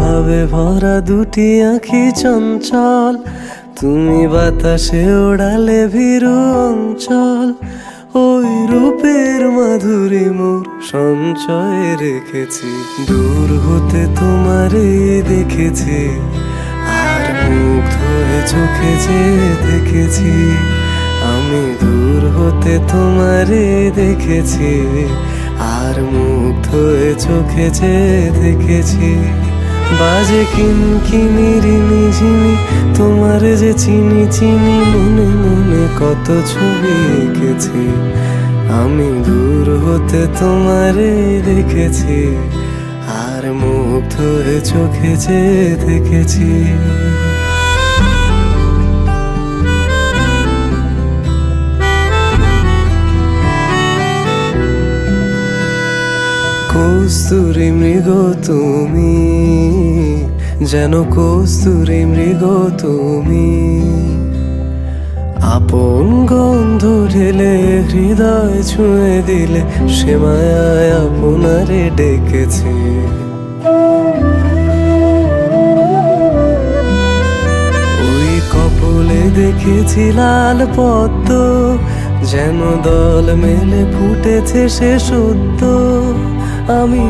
ভাবে ভরা দুটি আঁখি চঞ্চল। তুমি বাতাসে ওড়ালে ভীরু অঞ্চল। ওই রূপের মাধুরী মোর সঞ্চয়ে রেখেছি। দূর হতে তোমারে দেখেছি। আর মুখ ধরে চোখে যে দেখেছি, আমি দূর হতে তোমারে দেখেছি। আর মুগ্ধ হয়ে চোখে যে দেখেছি, বাজে কিন কিনি রিনি ঝিনি তোমার যে চিনি চিনি মনে মনে কত ছবি এঁকেছি। আমি দূর হতে তোমারে দেখেছি, আর মুগ্ধ হয়ে চোখে যে দেখেছি। কস্তুরি মৃগ তুমি, যেন কস্তুরি মৃগ তুমি। আপন গন্ধ ঢেলে হৃদয় ছুঁয়ে দিলে সে মায়ায় আপনারে ডেকেছে। ওই কপলে দেখেছি লাল পদ্ম, যেন দল মেলে ফুটেছে সে সত্য আমি